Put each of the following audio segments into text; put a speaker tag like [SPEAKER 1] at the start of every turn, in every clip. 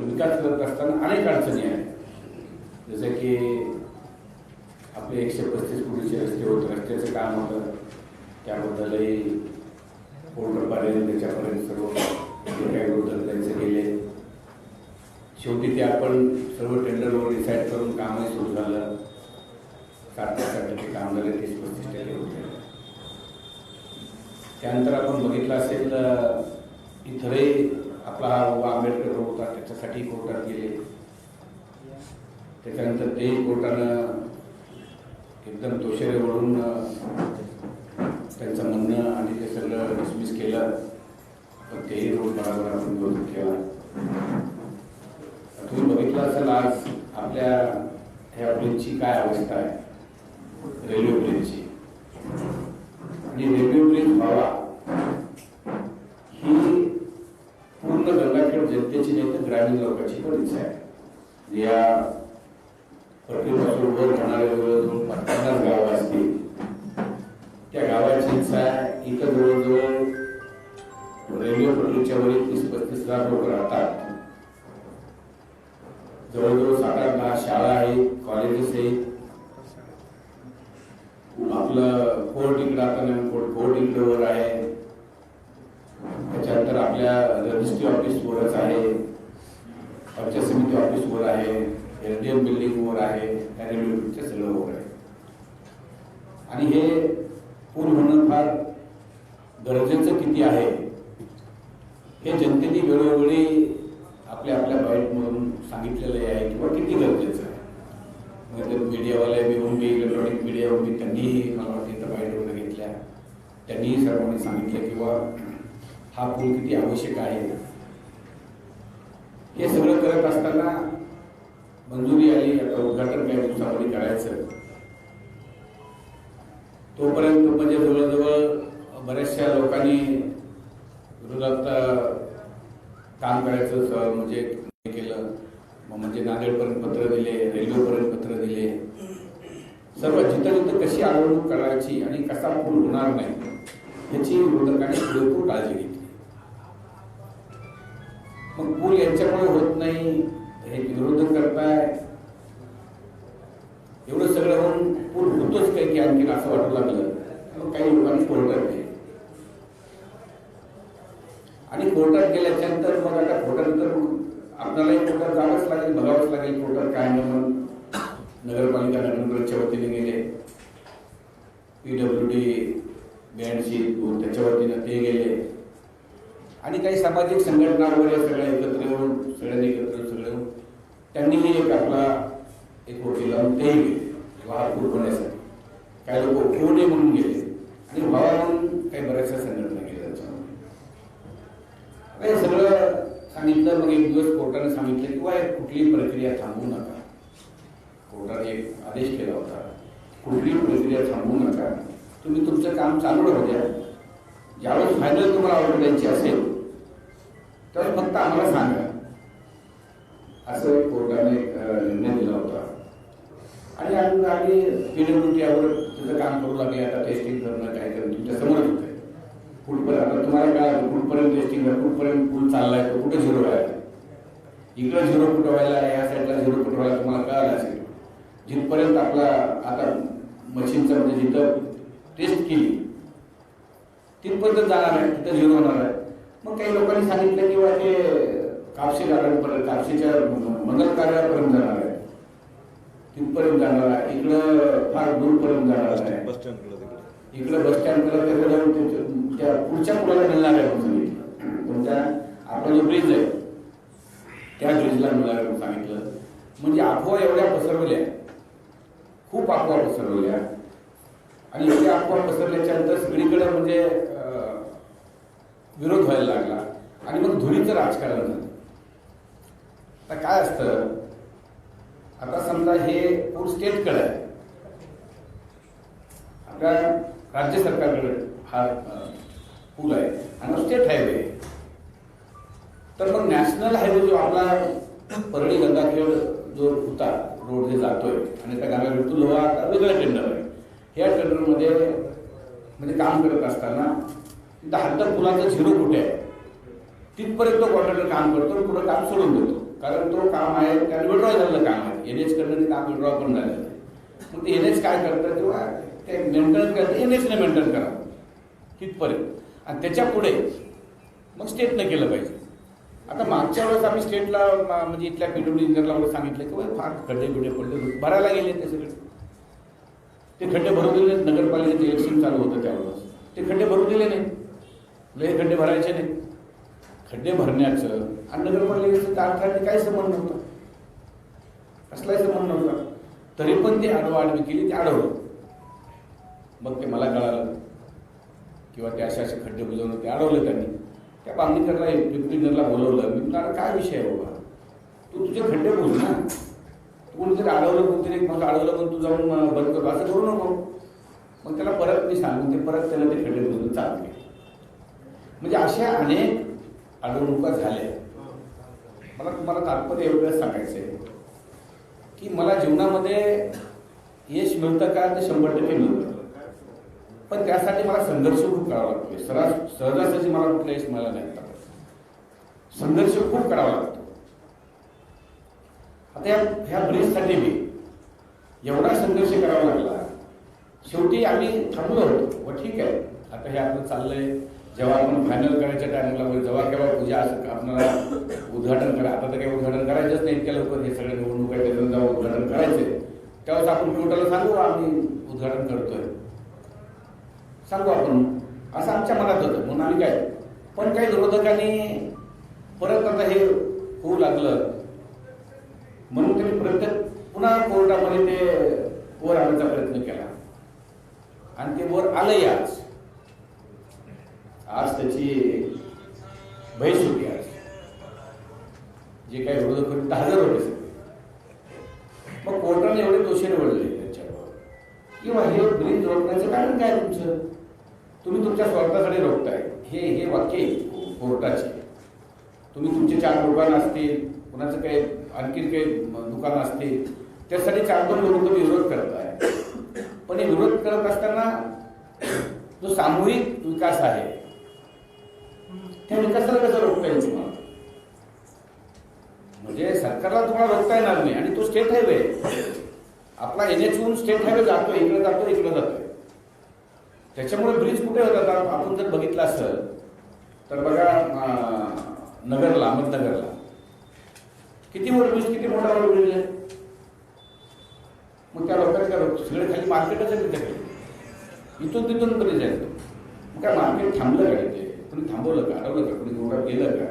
[SPEAKER 1] पण विकास करत असताना अनेक अडचणी आहेत. जसं की आपले एकशे पस्तीस कोटीचे रस्ते होते रस्त्याचं काम होतं. त्याबद्दलही पोर्टपर्यंत त्याच्यापर्यंत सर्व जे काही विरोधक त्यांचे गेले. शेवटी ते आपण सर्व टेंडरवर डिसाईड करून कामही सुरू झालं. सात साठ टक्के काम झाले तीस पस्तीस टक्के होते. त्यानंतर आपण बघितलं असेल अ, इथंही आपला हा बाबा आंबेडकर होता त्याच्यासाठी कोर्टात गेले. त्याच्यानंतर तेही कोर्टानं एकदम तोशेरे वळून त्यांचं म्हणणं आणि ते सगळं डिसमिस केलं. पण तेही रोड बरोबर आपण व्यवस्थित केला तुम्ही बघितलं असेल आज आपल्या ह्या ब्रिजची काय अवस्था आहे? रेल्वे ब्रिजची. आणि रेल्वे ब्रिज व्हावा. पूर्ण गंगाखेड जनतेची नाही तर ग्रामीण लोकांची पण इच्छा आहे. या पट्टीपासून वर राहणारे जवळजवळ पन्नास गावं असतील त्या गावाची इच्छा आहे. इथं जवळजवळ रेल्वे पट्टीच्या वरील तीस पस्तीस लाख लोक राहतात. जवळजवळ सात आठ दहा शाळा आहेत कॉलेजेस आहेत. आपलं फोर्ट इकडं आता नवीन कोर्ट कोर्ट इकडं वर आहे. त्याच्यानंतर आपल्या रजिस्ट्री ऑफिस वरच आहे पंचायत समिती ऑफिस वर आहे डी बिल्डिंग वर आहे रेल्वे सगळं वर आहे. आणि हे पूल होणं फार गरजेचं किती आहे हे जनतेने वेळोवेळी आपल्या आपल्या बाईटमधून सांगितलेलं आहे किंवा किती गरजेचं आहे. म्हणजे मीडियावाले येऊन मी इलेक्ट्रॉनिक मीडियावर मी त्यांनीही मला वाटतं इथं बाईट वगैरे घेतल्या. त्यांनीही सर्वांनी सांगितलं किंवा हा पूल किती आवश्यक आहे? हे सगळं करत असताना मंजुरी आली आता उद्घाटन काही दिवसामध्ये करायचं? तोपर्यंत म्हणजे जवळजवळ बऱ्याचशा लोकांनी विरोधात काम करायचं म्हणजे केलं. म्हणजे नांदेडपर्यंत पत्र दिले रेल्वेपर्यंत पत्र दिले. सर्व जिथं जिथं कशी अडवणूक करायची आणि कसा पूल होणार नाही याची विरोधकांनी पुरेपूर काळजी घेतली. मग पूल यांच्यामुळे होत नाही. हे विरोधक करताय एवढं सगळं होऊन पूल होतोच काय की आणखी असं वाटू लागलं. मग काही लोकांनी कोर्टात गेले आणि कोर्टात गेल्याच्यानंतर मग आता कोर्टात तर आपल्यालाही कोर्टात जावंच लागेल बघावंच लागेल कोर्टात काय नाही म्हणून. नगरपालिका नगरच्या वतीने गेले. पीडब्ल्यू डी बँडशी त्याच्या वतीनं ते गेले. आणि काही सामाजिक संघटना वगैरे सगळ्या एकत्र येऊन सगळ्यांनी एकत्र येऊन सगळे येऊन त्यांनीही एक आपला एक वकील तेही गेले वाहतूक होण्यासाठी. काही लोक होऊ म्हणून गेले. आणि व्हावा म्हणून काही बऱ्याचशा संघटना केल्या त्याच्यामध्ये. हे सगळं सांगितलं मग एक दिवस कोर्टाने सांगितलं किंवा बा कुठलीही प्रक्रिया थांबवू नका. कोर्टाने एक आदेश केला होता कुठलीही प्रक्रिया थांबवू नका. तुम्ही तुमचं काम चालू राहू द्या. ज्यावेळेस फायनल तुम्हाला ऑर्डर द्यायची असेल तर फक्त आम्हाला सांगा. असं कोर्टाने एक, निर्णय दिला होता. आणि आम्ही पीडब्ल्यूटी यावर त्याचं काम करू लागले आता टेस्टिंग करणं काय करणं तुमच्यासमोर होत. आहे कुठपर्यंत आता तुम्हाला काय कुठपर्यंत टेस्टिंग आहे कुठपर्यंत पूल चाललाय तो कुठे झिरो आहे इकडं झिरो फुट व्हायला या साईडला झिरो फुट व्हायला तुम्हाला कळालं असेल. जिथपर्यंत आपला आता मशीनचं म्हणजे जिथं टेस्ट केली तिथपर्यंत जाणार आहे तिथं झिरो होणार आहे मग काही लोकांनी सांगितलं की ते कापशी गार्डनपर्यंत कापशीच्या मंगल कार्यापर्यंत जाणार आहे. तिथपर्यंत जाणार आहे. इकडं फार दूरपर्यंत जाणार आहे.
[SPEAKER 2] बस तिकडे.
[SPEAKER 1] इकडं बस स्टँडकडे त्याकडे जाऊन ते- त्या पुढच्या पुलाला मिळणार आहे तुमच्या आपला जो ब्रिज आहे. त्या ब्रिजला मिळणार आहे सांगितलं. म्हणजे अफवा एवढ्या पसरवल्या. खूप अफवा पसरवल्या. आणि एवढ्या अफवा पसरल्याच्या नंतर सगळीकडे म्हणजे विरोध व्हायला लागला आणि मग धुळीचं राजकारण झालं. आता काय असतं? आता समजा हे पूर स्टेटकडे आहे. आपल्या राज्य सरकारकडे हा पूल आहे आणि स्टेट हायवे तर मग नॅशनल हायवे जो आपला परळी गंगाखेड जो होता रोड जे जातोय आणि त्या गंगाखेडतून लोहा आता टेंडर आहे. ह्या टेंडरमध्ये म्हणजे काम करत असताना तिथं हद्द पुलाचं झिरो कुठे आहे. तिथपर्यंत कॉन्ट्रॅक्टर काम करतो आणि पुढं काम सोडून देतो. कारण तो काम आहे त्याला विड्रॉ झालेलं काम आहे. एन एच कडनं काम विड्रॉ पण झालेलं आहे. मग ते एन एच काय करतं किंवा ते मेंटेन करतं एन एचने मेंटेन करा. तिथपर्यंत. आणि त्याच्या पुढे मग स्टेटनं केलं पाहिजे. आता मागच्या वेळेस आम्ही स्टेटला म्हणजे इथल्या पीडब्ल्यू इंजिनियरला वगैरे सांगितलं की "बाबा, फार खड्डे बिडे पडले भरायला गेले ते सगळे. ते खड्डे भरून दिले नगरपालिकेचं इलेक्शन चालू होतं त्यावेळेस. ते खड्डे भरून दिले नाही. लय खड्डे भरायचे नाही खड्डे भरण्याचं आणि नगरपालिकेचं कारखान्याने काही संबंध नव्हता. कसलाही संबंध नव्हता. तरी पण ते आडवाआडवी केली ते अडवलं मग ते मला कळालं किंवा ते असे असे खड्डे बुजवणं ते अडवलं त्यांनी. त्या बांधणीकरला डिप्युटीनरला बोलवलं. मी म्हटलं काय विषय आहे बाबा? तू तुझे खड्डे बोल ना. तू कोणीतरी अडवलं कोणतरी एक माणूस अडवलं पण तू जाऊन बंद करतो असं करू नको. मग त्याला परत मी सांगून ते परत त्याला ते खड्डे बुजवून चालू म्हणजे अशा अनेक अडवणुका झाल्या मला तुम्हाला तात्पर्य एवढं सांगायचं आहे की मला जीवनामध्ये यश मिळतं का ते शंभर टक्के मिळतं. पण त्यासाठी मला संघर्ष खूप करावा लागतो सहज सहजासहजी मला कुठलं यश मिळालं नाही. संघर्ष खूप करावा लागतो. आता ह्या ब्रिजसाठी मी एवढा संघर्ष करावा लागला. शेवटी आम्ही थांबलो होतो. व ठीक आहे. आता हे आपलं चाललंय. जेव्हा आपण फायनल करायच्या टायमिंगला म्हणजे जेव्हा केव्हा पूजा असं आपल्याला उद्घाटन करा. आता तर काही उद्घाटन करायचंच नाही इतक्या लवकर हे सगळे निवडणूक आहे त्याच्यानं जेव्हा उद्घाटन करायचे त्यावेळेस आपण कोर्टाला सांगू आम्ही उद्घाटन करतोय. सांगू आपण. असं आमच्या मनात होतं. म्हणून आम्ही काय पण काही विरोधकांनी परत आता हे होऊ लागलं. म्हणून त्यांनी प्रत्येक पुन्हा कोर्टामध्ये ते वर आणण्याचा प्रयत्न केला. आणि ते वर आलंय आज. आज त्याची बहीस होती आज. जे काही विरोधक होते ते हजर होते मग कोर्टाने एवढे दोषी निवडले त्यांच्यावर. किंवा हे ब्रिज रोखण्याचं कारण काय तुमचं? तुम्ही तुमच्या स्वार्थासाठी रोखताय. हे हे वाक्य आहे कोर्टाचे. तुम्ही तुमचे चार दुकानं असतील कुणाचं काही आणखी काही दुकानं असतील त्यासाठी चार दोन लोक तुम्ही विरोध करताय. पण हे विरोध करत असताना जो सामूहिक विकास आहे त्या विकासाला कसं रोखता येईल तुम्हाला? म्हणजे सरकारला तुम्हाला रोखता येणार नाही आणि तो स्टेट हायवे आपला एन एच स्टेट हायवे जातो इकडे जातो इकडे जातो त्याच्यामुळे ब्रिज कुठे होतात? आपण जर बघितलं असेल तर बघा नगरला अहमदनगरला. किती मोठं ब्रिज किती मोठा ब्रिज आहे? मग त्या लोकांच्या सगळे खाली मार्केटच आहे तिथे. इथून तिथून ब्रिज आहे. मग काय मार्केट थांबलं का तिथे? कुणी थांबवलं का? अडवलं का? कुणी जोरात गेलं का?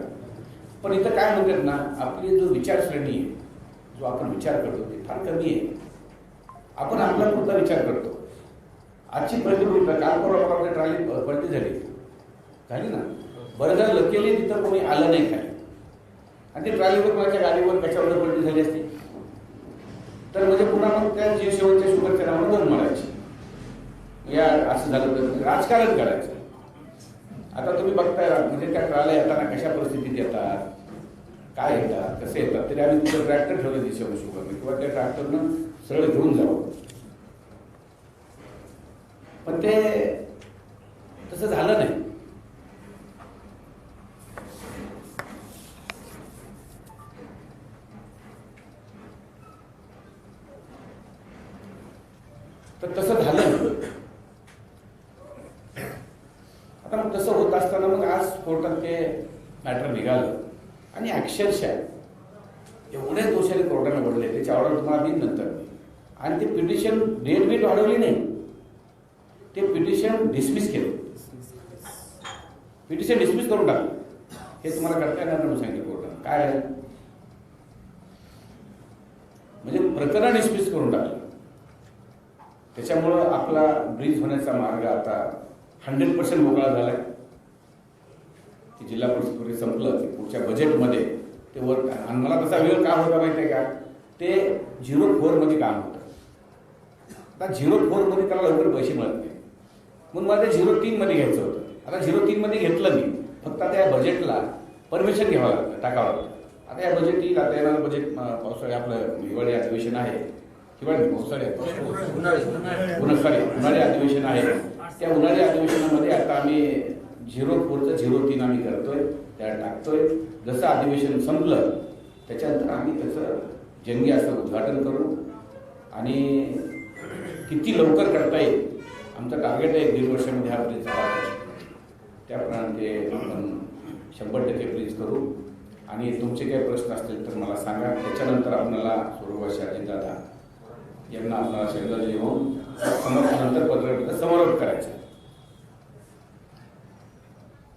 [SPEAKER 1] पण इथं काय म्हणतात ना आपली जो विचारसरणी आहे जो आपण विचार करतो ते फार कमी आहे. आपण आपला पुरता विचार करतो. आजची प्रतिकृती काल परवा आपल्या ट्रॉली पलटी झाली. झाली ना? बरं झालं लकेली तिथं कोणी आलं नाही काय आणि ते ट्रॉलीवर कोणाच्या गाडीवर कशावर पडती झाली असती? तर म्हणजे पुन्हा मग त्या जीव शुभेच्छा शुगरच्या नावानं या असं झालं. तर राजकारण करायचं. आता तुम्ही बघताय म्हणजे त्या ट्रॉल्या येताना कशा परिस्थितीत येतात? काय येतात? कसे येतात? तरी आम्ही तिथं ट्रॅक्टर ठेवलं दिशेवर शकत किंवा त्या ट्रॅक्टरनं सरळ घेऊन जावं. पण ते तसं झालं नाही तर तसं झालं नाही. आता मग तसं होत असताना मग आज कोर्टात ते मॅटर निघालं आणि अक्षरशः एवढे दोषाने कोर्टाने पडले त्याची ऑर्डर तुम्हाला देईन नंतर. आणि ते पिटिशन डेट बीट वाढवली नाही. ते पिटिशन डिसमिस केलं. पिटिशन डिसमिस करून टाकलं. हे तुम्हाला करता येणार नाही म्हणून सांगितलं कोर्टानं. काय आहे? म्हणजे प्रकरण डिसमिस करून टाकलं. त्याच्यामुळं आपला ब्रिज होण्याचा मार्ग आता हंड्रेड पर्सेंट मोकळा झालाय. की जिल्हा परिषद संपलं की पुढच्या बजेटमध्ये ते वर आणि मला तसा वेळ का होता माहिती आहे का? ते झिरो फोरमध्ये काम होतं. आता झिरो फोरमध्ये त्याला लवकर पैसे मिळत नाही. म्हणून मला ते झिरो तीनमध्ये घ्यायचं होतं. आता झिरो तीनमध्ये घेतलं मी. फक्त आता या बजेटला परमिशन घ्यावं लागतं टाकावं लागतं. आता या बजेट येईल आता येणारं बजेट पावसाळी आपलं हिवाळी अधिवेशन आहे. हिवाळी पावसाळी उन्हाळी. सॉरी उन्हाळी अधिवेशन आहे. त्या उन्हाळी अधिवेशनामध्ये आता आम्ही झिरो फोरचं झिरो तीन आम्ही करतोय. त्या टाकतोय जसं अधिवेशन संपलं त्याच्यानंतर आम्ही त्याचं जंगी असं उद्घाटन करू आणि किती लवकर करता येईल आमचं टार्गेट आहे दीड वर्षामध्ये हा ब्रिज त्याप्रमाणे ते आपण शंभर टक्के ब्रिज करू. आणि तुमचे काही प्रश्न असतील तर मला सांगा. त्याच्यानंतर आपल्याला सुरुवाशी अजितदादा यांना आपल्याला श्रद्धांजली येऊन समर्थनंतर पत्रकार समारोप करायचा.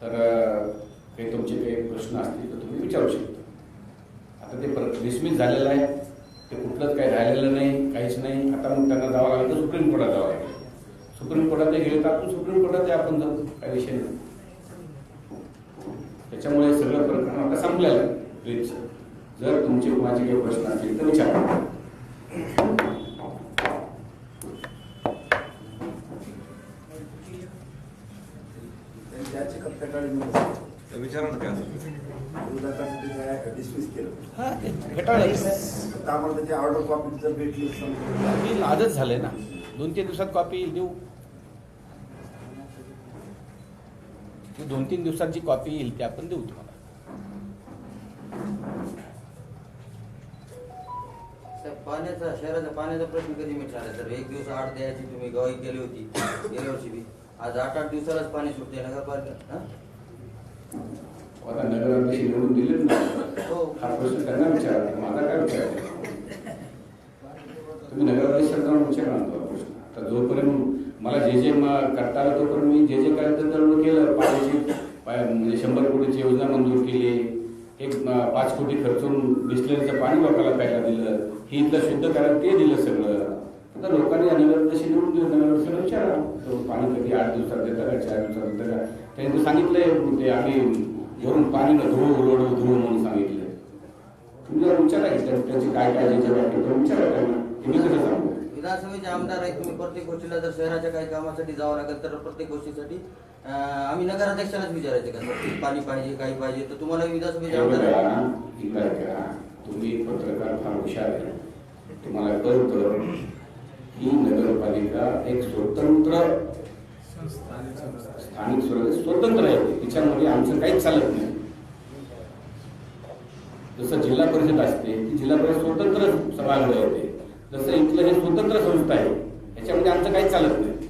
[SPEAKER 1] तर काही तुमचे काही प्रश्न असतील तर तुम्ही विचारू शकता. आता ते डिसमिस झालेलं आहे. ते कुठलंच काही राहिलेलं नाही काहीच नाही. आता मग त्यांना जावं लागेल तर सुप्रीम कोर्टात जावं लागेल. सुप्रीम कोर्टात गेले तर आपण सुप्रीम कोर्टात आपण जाऊ. काही विषय नाही. त्याच्यामुळे सगळं प्रकरण आता संपलेलं आहे. जर तुमचे कोणाचे काही प्रश्न असतील तर विचारा.
[SPEAKER 2] त्याची
[SPEAKER 3] विचारा ना काय
[SPEAKER 2] डिसमिस केलं?
[SPEAKER 1] हा
[SPEAKER 2] आम्हाला त्याची ऑर्डर कॉपी जर भेटली
[SPEAKER 1] बिल आजच झालंय ना. दोन तीन दिवसात कॉपी देऊ. ती दोन तीन दिवसांची कॉपी येईल ती आपण देऊ तुम्हाला.
[SPEAKER 4] पाण्याचा शहराचा पाण्याचा प्रश्न कधी मिटणार तर एक दिवस आठ द्यायची तुम्ही गवाही केली होती गेल्या वर्षी बी. आज आठ आठ दिवसालाच पाणी सुटते नगरपालिका हा?
[SPEAKER 1] आता नगराध्यक्ष निवडून दिले ना
[SPEAKER 4] हो.
[SPEAKER 1] हा प्रश्न त्यांना विचारा माझा काय विचार तुम्ही नगराध्यक्षांना विचारा ना तो प्रश्न. आता जोपर्यंत मला जे जे करता आलं तोपर्यंत मी जे जे तेवढं केलं पाण्याची म्हणजे शंभर कोटीची योजना मंजूर केली. एक पाच कोटी खर्चून बिस्लरीचं पाणी लोकांना प्यायला दिलं. ही इथलं शुद्ध करायला ते दिलं सगळं. आता लोकांनी नगराध्यक्ष निवडून दिलं विचारा. तो पाणी कधी आठ दिवसात देतं का चार दिवसात देतं का? त्यांनी तर सांगितलंय ते आम्ही वरून पाणी न धुवू रोड धुवू म्हणून सांगितलंय. तुम्ही जरा विचारा त्याची काय काय ज्याच्या बाबतीत तो विचारा त्यांना. तुम्ही कसं सांगू?
[SPEAKER 4] विधानसभेचे आमदार आहे तुम्ही प्रत्येक गोष्टीला जर शहराच्या काही कामासाठी जावं लागेल तर प्रत्येक गोष्टीसाठी आम्ही नगराध्यक्षालाच विचारायचे का? पाणी पाहिजे काही पाहिजे तर तुम्हाला विधानसभेचे आमदार.
[SPEAKER 1] तुम्ही पत्रकार फार हुशार आहे. तुम्हाला कळतं की नगरपालिका एक स्वतंत्र स्थानिक स्वराज्य स्वतंत्र आहे. त्याच्यामध्ये आमचं काहीच चालत नाही. जसं जिल्हा परिषद असते ती जिल्हा परिषद स्वतंत्र सभागृह येते जसं इथलं हे स्वतंत्र संस्था आहे याच्यामध्ये आमचं काहीच चालत नाही.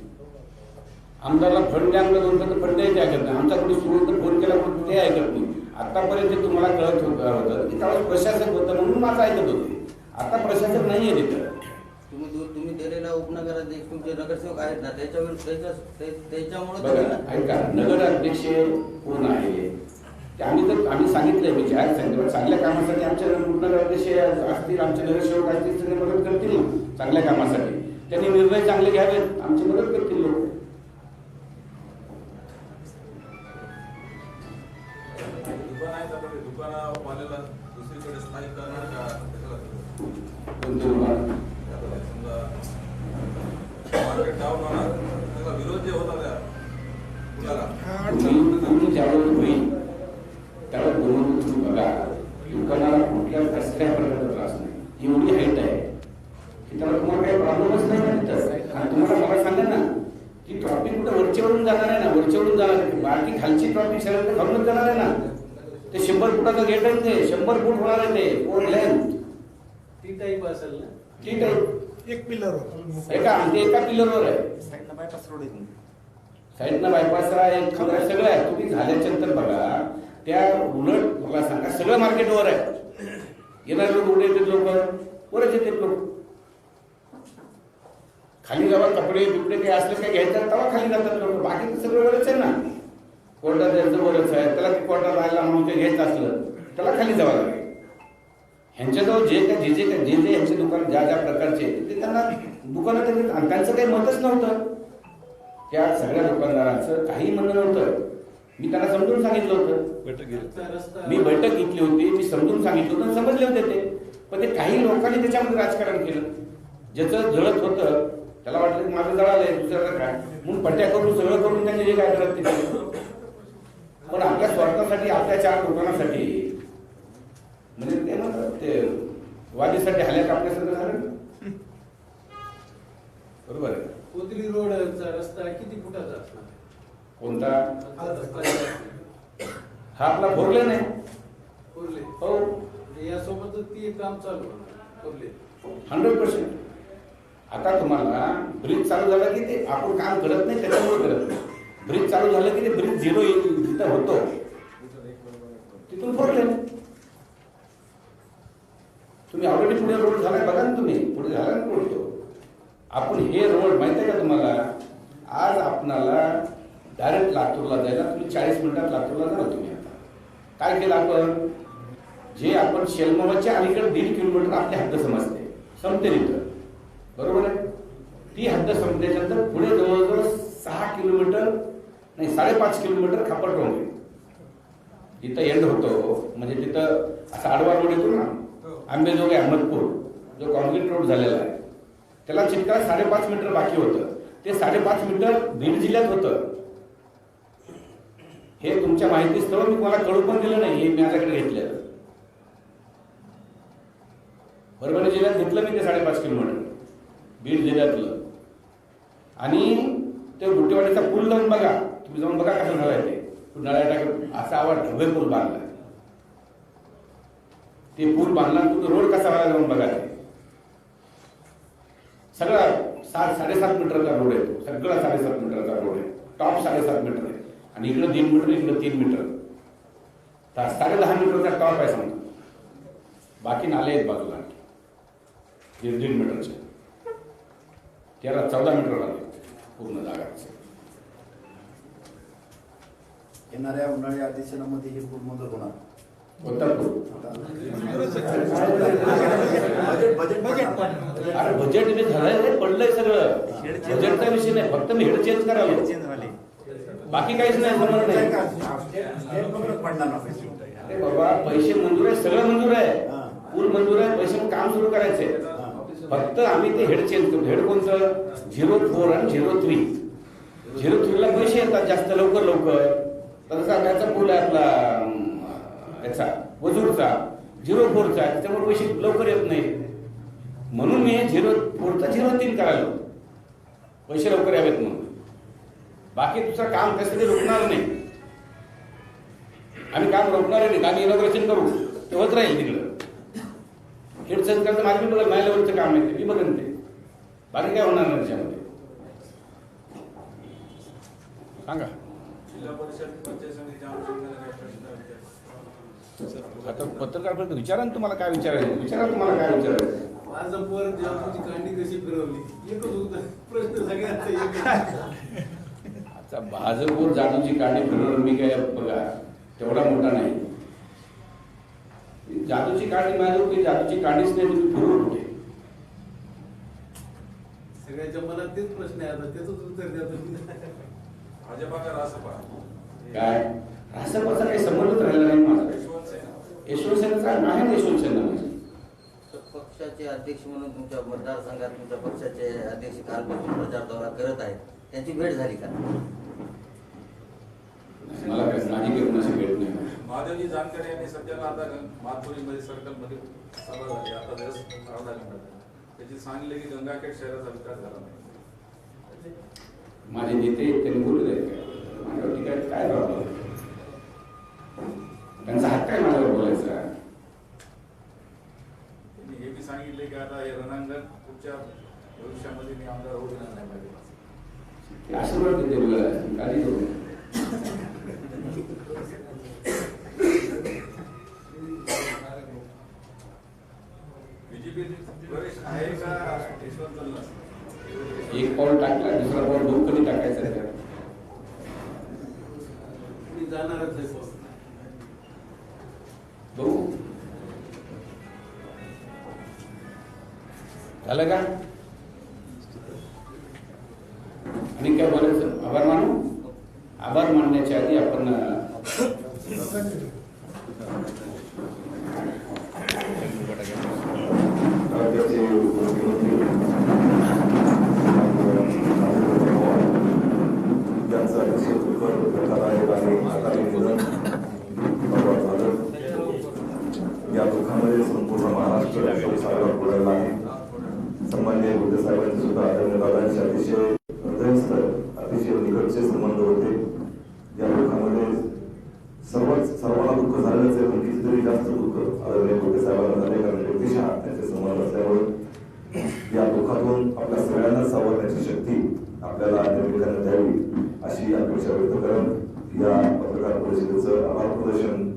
[SPEAKER 1] आमदारला फंड द्या आमला दोन तर फंड द्यायचे ऐकत नाही आमचा कोणी सुरू तर फोन केला म्हणून ते ऐकत नाही. आतापर्यंत तुम्हाला कळत होतं होतं की त्यावेळेस प्रशासक होतं म्हणून माझं ऐकत होते. आता प्रशासक नाही आहे तिथं.
[SPEAKER 4] तुम्ही तुम्ही दिलेला उपनगराध्यक्ष तुमचे नगरसेवक आहेत ना त्याच्यावर त्याच्या त्याच्यामुळे तुम्ही-
[SPEAKER 1] ऐका नगराध्यक्ष कोण आहे? ते आम्ही तर आम्ही सांगितलंय मी जाहीर सांगितलं चांगल्या कामासाठी आमच्या नगराध्यक्ष असतील आमचे नगरसेवक असतील सगळे मदत करतील ना चांगल्या कामासाठी. त्यांनी निर्णय चांगले घ्यावेत आमची मदत करतील लोक.
[SPEAKER 3] दुकानावाल्याला दुसरीकडे स्थायिक करणार का कशाला?
[SPEAKER 1] कोणते दुकान?
[SPEAKER 3] आता समजा मार्केट डाऊन होणार त्याचा विरोध जे होता त्या मुलाला
[SPEAKER 1] तुम्ही तुम्ही ज्यावेळेस होईल. त्यावेळेस बनवून तुम्ही बघा दुकानाला कुठल्या कसल्या प्रकारचा त्रास नाही. एवढी हाईट आहे. की त्याला तुम्हाला काही प्रॉब्लेमच नाही ना तिथं? आणि तुम्हाला मला सांगा ना की ट्रॉफिक कुठं वरच्यावरून जाणार आहे ना? वरच्यावरून जाणार आहे. बाकी खालची ट्रॉफिक सगळं खालूनच जाणार आहे ना? ते शंभर फुटाचं गेट आहे ते? शंभर फूट होणार आहे ते. फोर लेंथ
[SPEAKER 5] ती टाईप असेल ना.
[SPEAKER 1] ठीक आहे
[SPEAKER 6] एक पिलर होता
[SPEAKER 1] एका ते एका पिलरवर आहे.
[SPEAKER 2] साईडनं बायपास रोड आहे
[SPEAKER 1] साईडनं बायपास आहे सगळं आहे. तुम्ही झाल्याच्यानंतर बघा. त्या उलट मला सांगा सगळं मार्केटवर आहे. येणारे लोक उडे येतात लोक. वरच येतात लोक. खाली जेव्हा कपडे बिपडे काही असलं काही घ्यायचं तेव्हा खाली जातात लोक. बाकी तर सगळं वरच आहे ना. कोर्टात यायचं वरच आहे. त्याला कोर्टात राहायला म्हणून ते घ्यायचं असलं त्याला खाली जावं लागेल. ह्यांच्याजवळ जे काय जे जे काय जे जे यांचे दुकान ज्या ज्या प्रकारचे ते त्यांना दुकानात त्यांचं काही मतच नव्हतं. त्या सगळ्या दुकानदारांचं काही म्हणणं नव्हतं. मी त्यांना समजून सांगितलं होतं. मी बैठक घेतली होती मी समजून सांगितलं होतं समजले होते ते. पण ते काही लोकांनी त्याच्यामध्ये राजकारण केलं. ज्याचं जळत होतं त्याला वाटलं की माझं जळालंय दुसऱ्याला काय? म्हणून पट्ट्या करून सगळं करून त्यांनी जे काय करत ते. पण आपल्या स्वार्थासाठी आपल्या चार दुकानासाठी म्हणजे ते म्हणतात ते वादीसाठी हल्ल्यात आपल्या सगळं झालं ना. बरोबर आहे.
[SPEAKER 5] कोथरी रोडचा रस्ता किती फुटाचा असणार?
[SPEAKER 1] कोणता?
[SPEAKER 5] हा
[SPEAKER 1] आपला फोरलेन आहे
[SPEAKER 5] कोरले
[SPEAKER 1] हो.
[SPEAKER 5] यासोबतच ती काम चालू पब्लिक
[SPEAKER 1] हंड्रेड पर्सेंट. आता तुम्हाला ब्रिज चालू झाला की ते आपण काम करत नाही त्याच्यामुळे करत नाही. ब्रिज चालू झालं की ते ब्रिज झिरो येईल जिथं होतो. तिथून प्रॉब्लेम तुम्ही ऑलरेडी पुढे रोड झाला बघा ना तुम्ही. पुढे झाला ना रोड तो. आपण हे रोड माहिती आहे का तुम्हाला? आज आपणाला डायरेक्ट लातूरला जायला तुम्ही चाळीस मिनिटात लातूरला जाणार तुम्ही आता. काय केलं आपण? जे आपण शेलमावाच्या अलीकडे दीड किलोमीटर आपली हद्द समजते. संपते तिथं. बरोबर आहे? ती हद्द संपल्याच्यानंतर पुढे जवळजवळ सहा किलोमीटर नाही साडेपाच किलोमीटर खापर टोंग तिथं इथं एंड होतो. म्हणजे तिथं असा आडवा रोड येतो ना. आंबेजोगाई अहमदपूर जो कॉन्क्रीट रोड झालेला आहे त्याला चिटका साडेपाच मीटर बाकी होतं. ते साडेपाच मीटर बीड जिल्ह्यात होतं. हे तुमच्या माहितीस्तव मी तुम्हाला कळू पण दिलं नाही हे माझ्याकडे घेतलं परभणी जिल्ह्यात घेतलं मी ते साडेपाच किलोमीटर. बीड जिल्ह्यातलं. आणि ते बुटेवाडीचा पूल जाऊन बघा. तुम्ही जाऊन बघा कसं झालंय ते. उन्हाळ्या टाकत असा आवाज ढवे पूल बांधला. ते पूल बांधला आणि तो रोड कसा व्हायला जाऊन बघा सगळा सात साडेसात मीटरचा रोड आहे तो. सगळा साडेसात मीटरचा रोड आहे. टॉप साडेसात मीटर आहे. आणि इकडं तीन मीटर इकडं तीन मीटर. तर साडे दहा मीटरचा टॉप आहे समजा. बाकी नाले आहेत बाजूला. आणखी. दीड दीड मीटरचे. त्याला चौदा मीटर आले पूर्ण जागा.
[SPEAKER 2] येणाऱ्या उन्हाळ्या अधिवेशनामध्ये हे पूर्ण होणार. बजेट
[SPEAKER 1] अरे बजेट मी झालंय पडलंय सगळं. बजेटचा विषय नाही फक्त मी हेड चेंज करावं. बाकी काहीच नाही समज नाही. बाबा पैसे मंजूर आहे सगळं मंजूर आहे. पूल मंजूर आहे पैसे काम सुरू करायचे. फक्त आम्ही ते हेड चेंज करू. हेड कोणतं? झिरो फोर आणि झिरो थ्री झिरो थ्रीला पैसे येतात जास्त लवकर लवकर. तसा त्याचा पूल आहे आपला. याचा वजूरचा झिरो फोरचा त्याच्यामुळे पैसे लवकर येत नाही म्हणून मी झिरो फोरचा झिरो तीन करायला. पैसे लवकर यावेत म्हणून. बाकी दुसरं काम त्यासाठी रोखणार नाही. आम्ही काम रोखणार नाही आम्ही इनॉग्रेशन करू. ते होत राहील तिकडं. हेड करता करायचं माझं मी बघा लेवलचं काम आहे मी बघेन ते. बाकी काय होणार नाही त्याच्यामध्ये. सांगा.
[SPEAKER 3] जिल्हा परिषद पंचायत समितीच्या अनुषंगाने काही प्रश्न विचार-
[SPEAKER 1] आता पत्रकार परिषद विचारा ना तुम्हाला काय विचारायचं विचारा तुम्हाला काय विचारायचं
[SPEAKER 5] माझं पोर जेव्हा कांडी कशी फिरवली एकच उत्तर प्रश्न सगळ्यांचा
[SPEAKER 1] आता भाजपवर जादूची काढी फिरवणं मी काय बघा तेवढा मोठा नाही. जादूची काढी माझ्या की जादूची काढीच नाही तुम्ही फिरवून कुठे?
[SPEAKER 5] सगळ्यांच्या मनात तेच प्रश्न आहे आता त्याच उत्तर द्या तुम्ही.
[SPEAKER 3] भाजपा का रासपा
[SPEAKER 1] काय? राष्ट्रपतीचा काही संबंधच राहिला नाही माझा
[SPEAKER 3] यशवंत सेना
[SPEAKER 1] यशवंत सेनेचा आहे ना यशवंत सेना माझी
[SPEAKER 4] तर पक्षाचे अध्यक्ष म्हणून तुमच्या मतदारसंघात तुमच्या पक्षाचे अध्यक्ष कालपासून प्रचार दौरा करत आहेत. त्यांची भेट झाली का?
[SPEAKER 1] मला काय कोणाशी भेट नाही.
[SPEAKER 3] महादेवजी जानकर यांनी सध्याला आता मातपुरीमध्ये सर्कलमध्ये सभा झाली. आता घंटा झाला. त्याची सांगितले की गंगाखेड शहराचा विकास झाला नाही.
[SPEAKER 1] माझे नेते आहेत, त्यांनी बोलू द्या. माझ्यावरती काय काय प्रॉब्लेम त्यांचा हक्क आहे माझ्यावर बोलायचा
[SPEAKER 3] त्यांनी हे बी सांगितले की आता हे रणांगण पुढच्या भविष्यामध्ये मी आमदार होऊ देणार नाही पाहिजे
[SPEAKER 1] ते आशीर्वाद देते मला काळजी करू आणि काय बोलायचं? आभार मानू? आभार मानण्याच्या आधी आपण
[SPEAKER 6] करण्याची शक्ती आपल्याला विद्यार्थ्यांना द्यावी अशी अपेक्षा व्यक्त करून या पत्रकार परिषदेचं आभार प्रदर्शन